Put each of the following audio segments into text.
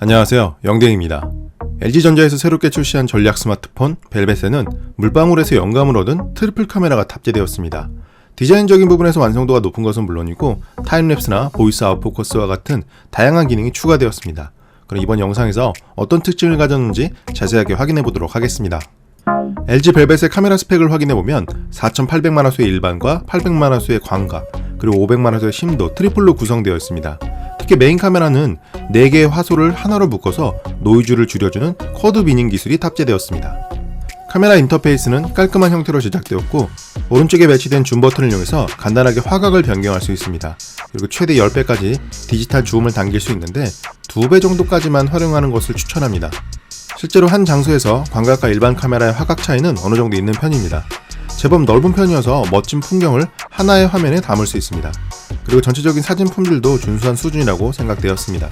안녕하세요. 영댕입니다. LG전자에서 새롭게 출시한 전략 스마트폰 벨벳에는 물방울에서 영감을 얻은 트리플 카메라가 탑재되었습니다. 디자인적인 부분에서 완성도가 높은 것은 물론이고 타임랩스나 보이스 아웃포커스와 같은 다양한 기능이 추가되었습니다. 그럼 이번 영상에서 어떤 특징을 가졌는지 자세하게 확인해 보도록 하겠습니다. LG 벨벳의 카메라 스펙을 확인해 보면 4800만화소의 일반과 800만화소의 광각 그리고 500만화소의 심도 트리플로 구성되어 있습니다. 특히 메인 카메라는 4개의 화소를 하나로 묶어서 노이즈를 줄여주는 쿼드 비닝 기술이 탑재되었습니다. 카메라 인터페이스는 깔끔한 형태로 제작되었고 오른쪽에 배치된 줌 버튼을 이용해서 간단하게 화각을 변경할 수 있습니다. 그리고 최대 10배까지 디지털 줌을 당길 수 있는데 2배 정도까지만 활용하는 것을 추천합니다. 실제로 한 장소에서 광각과 일반 카메라의 화각 차이는 어느 정도 있는 편입니다. 제법 넓은 편이어서 멋진 풍경을 하나의 화면에 담을 수 있습니다. 그리고 전체적인 사진 품질도 준수한 수준이라고 생각되었습니다.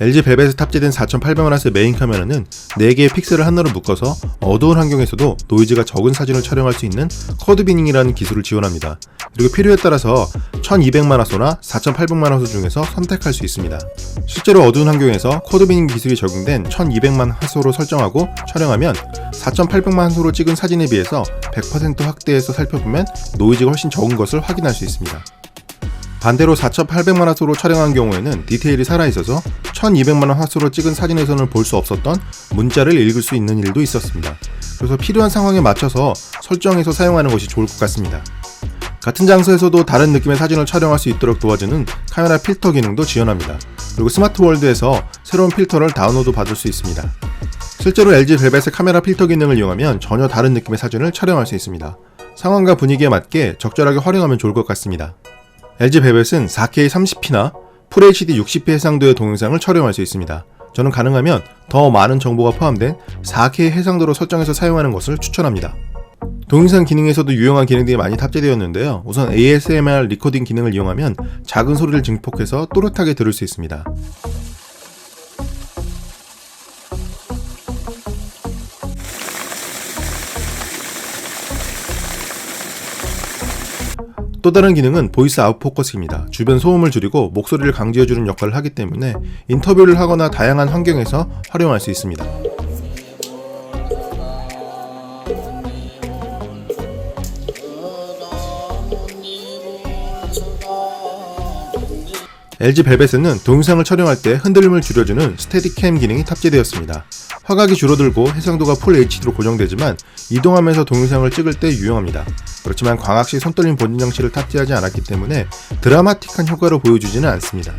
LG 벨벳에 탑재된 4800만화소의 메인 카메라는 4개의 픽셀을 하나로 묶어서 어두운 환경에서도 노이즈가 적은 사진을 촬영할 수 있는 쿼드 비닝이라는 기술을 지원합니다. 그리고 필요에 따라서 1200만화소나 4800만화소 중에서 선택할 수 있습니다. 실제로 어두운 환경에서 쿼드 비닝 기술이 적용된 1200만 화소로 설정하고 촬영하면 4800만 화소로 찍은 사진에 비해서 100% 확대해서 살펴보면 노이즈가 훨씬 적은 것을 확인할 수 있습니다. 반대로 4800만 화소로 촬영한 경우에는 디테일이 살아있어서 1200만 화소로 찍은 사진에서는 볼 수 없었던 문자를 읽을 수 있는 일도 있었습니다. 그래서 필요한 상황에 맞춰서 설정해서 사용하는 것이 좋을 것 같습니다. 같은 장소에서도 다른 느낌의 사진을 촬영할 수 있도록 도와주는 카메라 필터 기능도 지원합니다. 그리고 스마트 월드에서 새로운 필터를 다운로드 받을 수 있습니다. 실제로 LG 벨벳의 카메라 필터 기능을 이용하면 전혀 다른 느낌의 사진을 촬영할 수 있습니다. 상황과 분위기에 맞게 적절하게 활용하면 좋을 것 같습니다. LG 벨벳은 4K 30p나 FHD 60p 해상도의 동영상을 촬영할 수 있습니다. 저는 가능하면 더 많은 정보가 포함된 4K 해상도로 설정해서 사용하는 것을 추천합니다. 동영상 기능에서도 유용한 기능들이 많이 탑재되었는데요. 우선 ASMR 리코딩 기능을 이용하면 작은 소리를 증폭해서 또렷하게 들을 수 있습니다. 또 다른 기능은 보이스 아웃포커스입니다. 주변 소음을 줄이고 목소리를 강조해주는 역할을 하기 때문에 인터뷰를 하거나 다양한 환경에서 활용할 수 있습니다. LG 벨벳에는 동영상을 촬영할 때 흔들림을 줄여주는 스테디캠 기능이 탑재되었습니다. 화각이 줄어들고 해상도가 풀 HD로 고정되지만 이동하면서 동영상을 찍을 때 유용합니다. 그렇지만 광학시 손떨림 본진 장치를 탑재하지 않았기 때문에 드라마틱한 효과를 보여주지는 않습니다.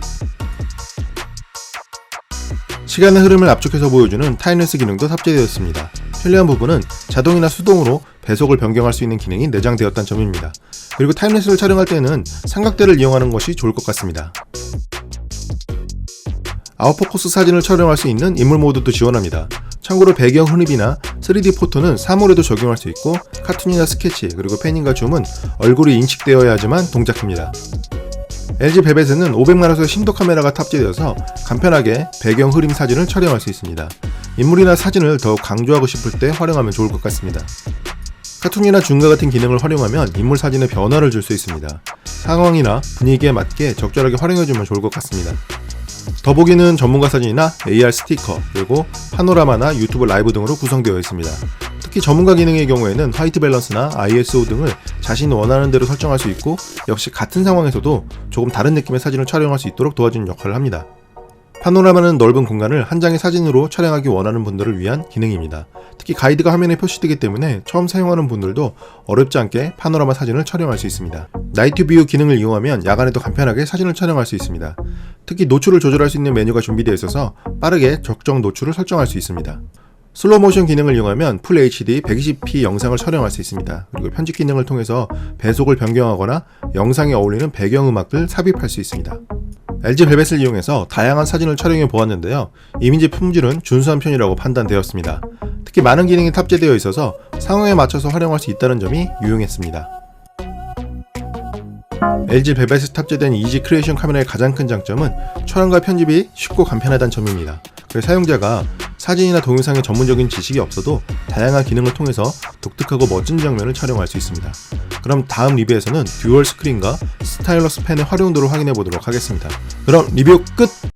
시간의 흐름을 압축해서 보여주는 타임레스 기능도 탑재되었습니다. 편리한 부분은 자동이나 수동으로 배속을 변경할 수 있는 기능이 내장되었다는 점입니다. 그리고 타임레스를 촬영할 때는 삼각대를 이용하는 것이 좋을 것 같습니다. 아웃포커스 사진을 촬영할 수 있는 인물 모드도 지원합니다. 참고로 배경 흐립이나 3D 포토는 사물에도 적용할 수 있고 카툰이나 스케치 그리고 패닝과 줌은 얼굴이 인식되어야지만 동작합니다. LG 벨벳에는 500만화소의 심도 카메라가 탑재되어서 간편하게 배경 흐림 사진을 촬영할 수 있습니다. 인물이나 사진을 더욱 강조하고 싶을 때 활용하면 좋을 것 같습니다. 카툰이나 줌과 같은 기능을 활용하면 인물 사진에 변화를 줄 수 있습니다. 상황이나 분위기에 맞게 적절하게 활용해주면 좋을 것 같습니다. 더보기는 전문가 사진이나 AR 스티커, 그리고 파노라마나 유튜브 라이브 등으로 구성되어 있습니다. 특히 전문가 기능의 경우에는 화이트 밸런스나 ISO 등을 자신이 원하는 대로 설정할 수 있고 역시 같은 상황에서도 조금 다른 느낌의 사진을 촬영할 수 있도록 도와주는 역할을 합니다. 파노라마는 넓은 공간을 한 장의 사진으로 촬영하기 원하는 분들을 위한 기능입니다. 특히 가이드가 화면에 표시되기 때문에 처음 사용하는 분들도 어렵지 않게 파노라마 사진을 촬영할 수 있습니다. 나이트 뷰 기능을 이용하면 야간에도 간편하게 사진을 촬영할 수 있습니다. 특히 노출을 조절할 수 있는 메뉴가 준비되어 있어서 빠르게 적정 노출을 설정할 수 있습니다. 슬로우 모션 기능을 이용하면 풀 HD 120p 영상을 촬영할 수 있습니다. 그리고 편집 기능을 통해서 배속을 변경하거나 영상에 어울리는 배경음악을 삽입할 수 있습니다. LG 벨벳을 이용해서 다양한 사진을 촬영해 보았는데요. 이미지 품질은 준수한 편이라고 판단되었습니다. 특히 많은 기능이 탑재되어 있어서 상황에 맞춰서 활용할 수 있다는 점이 유용했습니다. LG 벨벳에 탑재된 이지 크리에이션 카메라의 가장 큰 장점은 촬영과 편집이 쉽고 간편하다는 점입니다. 사용자가 사진이나 동영상의 전문적인 지식이 없어도 다양한 기능을 통해서 독특하고 멋진 장면을 촬영할 수 있습니다. 그럼 다음 리뷰에서는 듀얼 스크린과 스타일러스 펜의 활용도를 확인해 보도록 하겠습니다. 그럼 리뷰 끝!